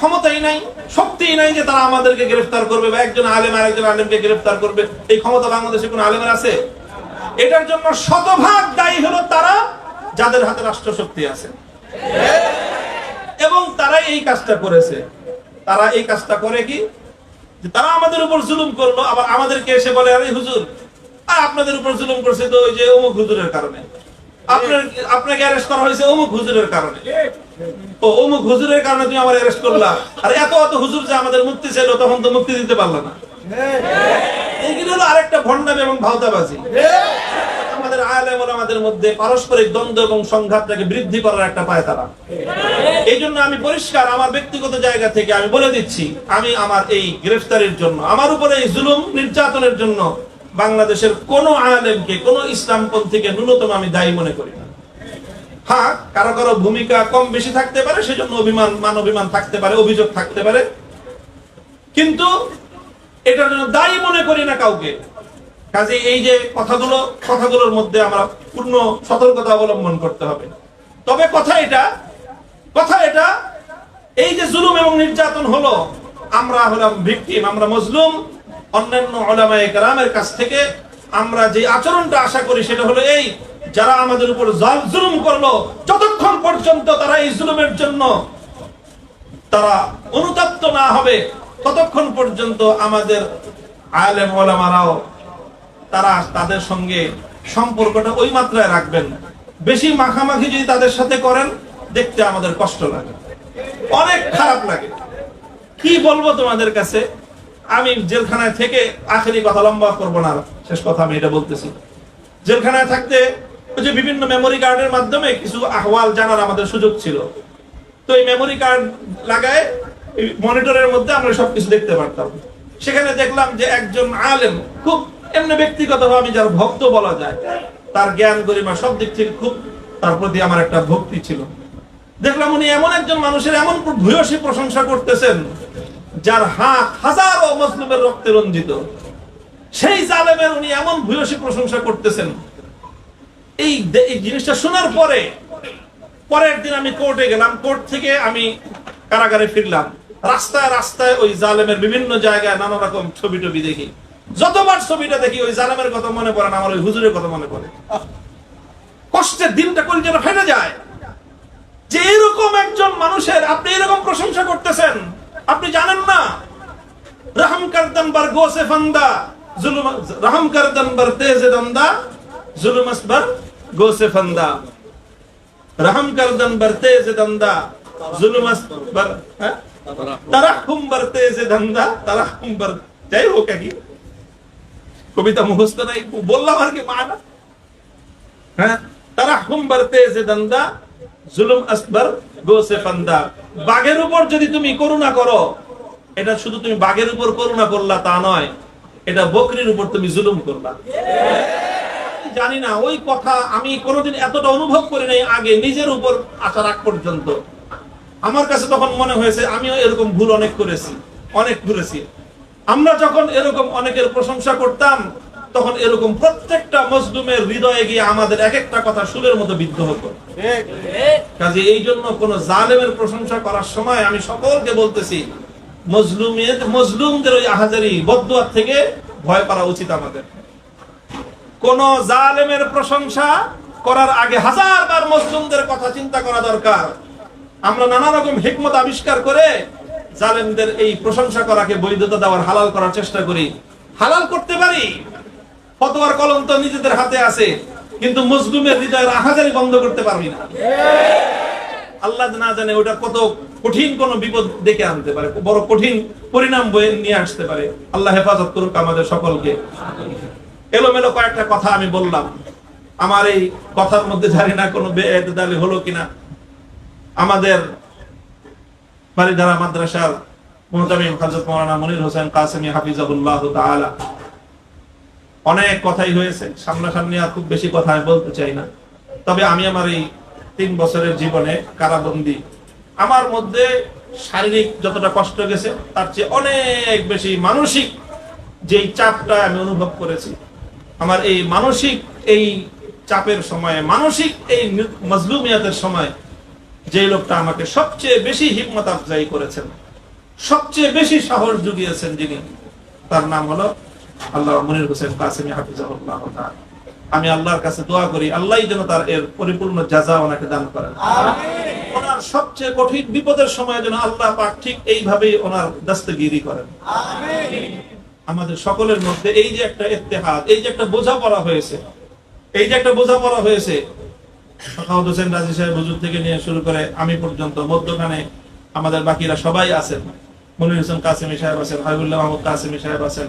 ক্ষমতাই নাই, শক্তিই নাই যে তারা আমাদেরকে গ্রেফতার করবে বা একজন আলেম আর একজন আলেমকে গ্রেফতার করবে। এই ক্ষমতা বাংলাদেশে কোন আলেমের আছে? এটার জন্য শতভাগ দায়ী হলো তারা যাদের হাতে রাষ্ট্র শক্তি আছে। এবং তারা এই কাজটা করেছে। তারা এই কাজটা করে কি? তারা আমাদের উপর জুলুম করল, আবার আমাদেরকে এসে বলে, আরে হুজুর, আর আপনাদের উপর জুলুম করছে তো ওই যে অমুক হুজুরের কারণে। আপনাকে অ্যারেস্ট করা হয়েছে অমুক হুজুরের কারণে। ও অমুক হুজুরের কারণে তুমি আমার অ্যারেস্ট করলা। আর এত হুজুর যে আমাদের মুক্তি তখন তো মুক্তি দিতে না। হলো আরেকটা এবং ভাওতাবাজি। পারস্পরিক দ্বন্দ্ব এবং সংঘাতটাকে বৃদ্ধি করার একটা পায় তারা। এই জন্য আমি পরিষ্কার আমার ব্যক্তিগত জায়গা থেকে আমি বলে দিচ্ছি, আমি আমার এই গ্রেফতারের জন্য, আমার উপরে এই জুলুম নির্যাতনের জন্য বাংলাদেশের কোন আলেমকে, কোন ইসলামপন্থীকে ন্যূনতম আমি দায়ী মনে করি না। হ্যাঁ কারও কারও ভূমিকা কম বেশি থাকতে পারে, সেজন্য অভিমান, মান অভিমান থাকতে পারে, অভিযোগ থাকতে পারে। কিন্তু এটার জন্য দায়ী মনে করি না কাউকে, কাজে এই যে কথাগুলো, কথাগুলোর মধ্যে আমরা পূর্ণ সতর্কতা অবলম্বন করতে হবে। তবে কথা এটা কথা এটা, এই যে জুলুম এবং নির্যাতন হলো, আমরা হলাম ভিকটিম আমরা মজলুম অন্যান্য ওলামায়ে গ্রামের কাছ থেকে আমরা যে আচরণটা আশা করি সেটা হলো এই, যারা আমাদের উপর জাল- জুলুম করল, যতক্ষণ পর্যন্ত তারা এই জুলুমের জন্য তারা অনুতপ্ত না হবে, ততক্ষণ পর্যন্ত আমাদের আলেম ওলামারাও তারা তাদের সঙ্গে সম্পর্কটা ওই মাত্রায় রাখবেন। বেশি মাখামাখি যদি তাদের সাথে করেন, দেখতে আমাদের কষ্ট লাগে। অনেক খারাপ লাগে। কি বলব তোমাদের কাছে? আমি জেলখানায় থেকে আখেরি কথা লম্বা করব না, শেষ কথা আমি এটা বলতেছি। জেলখানায় থাকতে ওই যে বিভিন্ন মেমোরি কার্ডের মাধ্যমে কিছু আহওয়াল জানার আমাদের সুযোগ ছিল। তো এই মেমোরি কার্ড লাগায় মনিটরের মধ্যে আমরা সবকিছু দেখতে পারতাম। সেখানে দেখলাম যে একজন আলেম, খুব এমনি ব্যক্তিগতভাবে আমি যার ভক্ত বলা যায়, তার জ্ঞান গরিমা সব দিক থেকে খুব তার প্রতি আমার একটা ভক্তি ছিল। দেখলাম উনি এমন একজন মানুষের এমন ভূয়সী প্রশংসা করতেছেন যার হাত হাজারো মুসলিমের রক্তে রঞ্জিত। সেই জালেমের উনি এমন ভূয়সী প্রশংসা করতেছেন। এই জিনিসটা শোনার পরে, পরের দিন আমি কোর্টে গেলাম। কোর্ট থেকে আমি কারাগারে ফিরলাম। রাস্তায় রাস্তায় ওই জালেমের বিভিন্ন জায়গায় নানা রকম ছবি টবি দেখি। যতবার ছবিটা দেখি, ওই জালেমের কথা মনে পড়ে না, আমার ওই হুজুরের কথা মনে পড়ে। কষ্টের দিনটা করে যেন ফেলে যায়। যে এরকম একজন মানুষের আপনি এরকম প্রশংসা করতেছেন আপনি জানেন না? রহম করদন বার গোসে ফন্দা, জুলুম, রহম করদন বার তেজে দন্দা, জুলুম আসবার গোসে ফন্দা। রহম করদন বার তেজে দন্দা, জুলুম আসবার হ্যাঁ? তারাহুম বার তেজে দন্দা, তারাহুম বার, যাই হোক কি কবিতা মুখস্থ নাই, বললাম আর কি, মানা। হ্যাঁ? তারাহুম বার তেজে দন্দা জুলুম আসবার গোসে ফান্দা। বাঘের উপর যদি তুমি করুণা করো, এটা শুধু তুমি বাঘের উপর করুণা করলা, তা নয়, এটা বকরির উপর তুমি জুলুম করলা। জানি না, ওই কথা আমি কোনোদিন এতটা অনুভব করি নাই, আগে নিজের উপর আসার আগ পর্যন্ত। আমার কাছে তখন মনে হয়েছে, আমিও এরকম ভুল অনেক করেছি, অনেক ঘুরেছি। আমরা যখন এরকম অনেকের প্রশংসা করতাম তখন এরকম প্রত্যেকটা মজলুমের হৃদয়ে গিয়ে আমাদের এক একটা কথা সুরের মতো বিদ্ধ হতো। কাজে এই জন্য কোন জালেমের প্রশংসা করার সময় আমি সকলকে বলতেছি, মজলুমের, মজলুমদের ওই আহাজারি বদুয়ার থেকে ভয় উচিত আমাদের। কোন জালেমের প্রশংসা করার আগে হাজার বার মজলুমদের কথা চিন্তা করা দরকার। আমরা নানা রকম হিকমত আবিষ্কার করে জালেমদের এই প্রশংসা করাকে বৈধতা দেওয়ার, হালাল করার চেষ্টা করি। হালাল করতে পারি ফতোয়ার কলম তো নিজেদের হাতে আছে, কিন্তু মজলুমের হৃদয়ের আহাজারি বন্ধ করতে পারবি না। আল্লাহ না জানে ওটা কত কঠিন কোন বিপদ ডেকে আনতে পারে, বড় কঠিন পরিণাম বয়ে নিয়ে আসতে পারে। আল্লাহ হেফাজত করুক আমাদের সকলকে। এলোমেলো কয়েকটা কথা আমি বললাম। আমার এই কথার মধ্যে জানি না কোনো বেদালি হলো কিনা। আমাদের বাড়িধারা মাদ্রাসার মোহতামিম হযরত মাওলানা মনির হোসেন কাসেমি হাফিজাহুল্লাহ তাআলা অনেক কথাই হয়েছে, সামনাসামনি আর খুব বেশি কথা আমি বলতে চাই না। তবে আমি আমার এই তিন বছরের জীবনে কারাবন্দি। আমার মধ্যে শারীরিক যতটা কষ্ট গেছে, তার চেয়ে অনেক বেশি মানসিক যেই চাপটা আমি অনুভব করেছি। আমার এই মানসিক এই চাপের সময়ে, মানসিক এই মজলুমিয়াতের সময় যে লোকটা আমাকে সবচেয়ে বেশি হিম্মত আফজাই করেছেন, সবচেয়ে বেশি সাহস জুগিয়েছেন যিনি, তার নাম হলো আল্লাহ মনির হোসেন কাসিমি হাফিজাহুল্লাহ আমি আল্লাহর কাছে দোয়া করি আল্লাহ যেন তার এর পরিপূর্ণ জাযা ওনাকে দান করেন। ওনার সবচেয়ে কঠিন বিপদের সময় যেন আল্লাহ পাক ঠিক এইভাবেই ওনার দস্তগিরি করেন। আমাদের সকলের মধ্যে এই যে একটা ইত্তেহাদ এই যে একটা বোঝাপড়া হয়েছে এই যে একটা বোঝাপড়া হয়েছে সাখাওয়াত হোসেন রাজি সাহেব হুজুর থেকে নিয়ে শুরু করে আমি পর্যন্ত মধ্যখানে আমাদের বাকিরা সবাই আছেন। মনির হোসেন কাসিমি সাহেব আছেন হাবিবুল্লাহ মাহমুদ কাসিমি সাহেব আছেন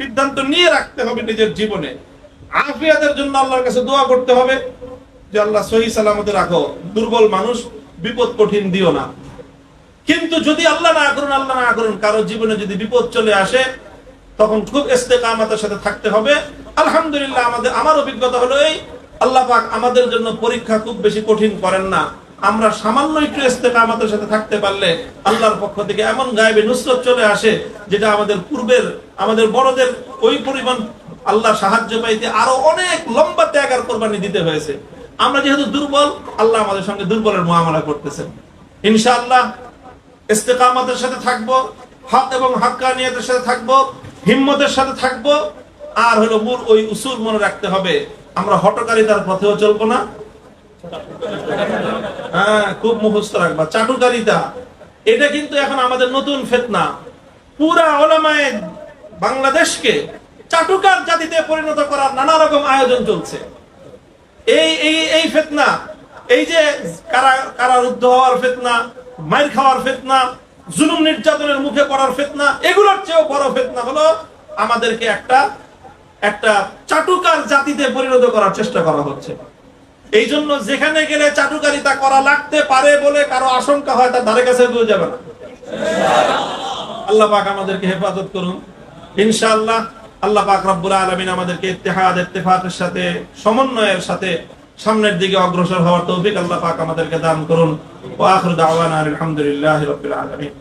সিদ্ধান্ত নিয়ে রাখতে হবে নিজের জীবনে। আফিয়াদের জন্য আল্লাহর কাছে দোয়া করতে হবে যে আল্লাহ সহি সালামতে রাখো দুর্বল মানুষ বিপদ কঠিন দিও না। কিন্তু যদি আল্লাহ না করুন, আল্লাহ না করুন, কারও জীবনে যদি বিপদ চলে আসে, তখন খুব ইস্তেকামতের সাথে থাকতে হবে। আলহামদুলিল্লাহ, আমাদের, আমার অভিজ্ঞতা হলো এই, আল্লাহ পাক আমাদের জন্য পরীক্ষা খুব বেশি কঠিন করেন না। আমরা সামান্য একটু ইস্তেকামতের সাথে থাকতে পারলে আল্লাহর পক্ষ থেকে এমন গায়েবে নুসরত চলে আসে, যেটা আমাদের পূর্বের, আমাদের বড়দের ওই পরিমাণ আল্লাহ সাহায্য পাইতে আরও অনেক লম্বা ত্যাগ আর কোরবানি দিতে হয়েছে। আমরা যেহেতু দুর্বল, আল্লাহ আমাদের সঙ্গে দুর্বলের মুআমালা করতেছেন। ইনশাআল্লাহ ইস্তেকামতের সাথে থাকব, হক এবং হাক্কানিয়তের সাথে থাকব, হিম্মতের সাথে থাকব, আর হলো মূল ওই উসুল মনে রাখতে হবে। আমরা হটকারিতার পথেও চলবো না। হ্যাঁ খুব মুখস্থ রাখবা। চাটুকারিতা। এটা কিন্তু এখন আমাদের নতুন ফেতনা। পুরা ওলামায়ে বাংলাদেশকে চাটুকার জাতিতে পরিণত করার নানা রকম আয়োজন চলছে। এই এই এই ফেতনা, এই যে কারা, কারারুদ্ধ হওয়ার ফেতনা, মাইর খাওয়ার ফেতনা, জুলুম নির্যাতনের মুখে পড়ার ফেতনা, এগুলোর চেয়েও বড় ফেতনা হলো আমাদেরকে একটা একটা চাটুকার জাতিতে পরিণত করার চেষ্টা করা হচ্ছে। এই জন্য যেখানে গেলে চাটুকারিতা করা লাগতে পারে বলে কারও আশঙ্কা হয় তার ধারে কাছে কেউ যাবে না। আল্লাহ পাক আমাদেরকে হেফাজত করুন। ইনশাআল্লাহ আল্লাহ পাক রব্বুল আলামিন আমাদেরকে ইত্তেহাদ, ইত্তেফাকের সাথে, সমন্বয়ের সাথে সামনের দিকে অগ্রসর হওয়ার তৌফিক আল্লাহ পাক আমাদেরকে দান করুন। ওয়া আখিরু দাওয়ানা আলহামদুলিল্লাহি রাব্বিল আলামিন।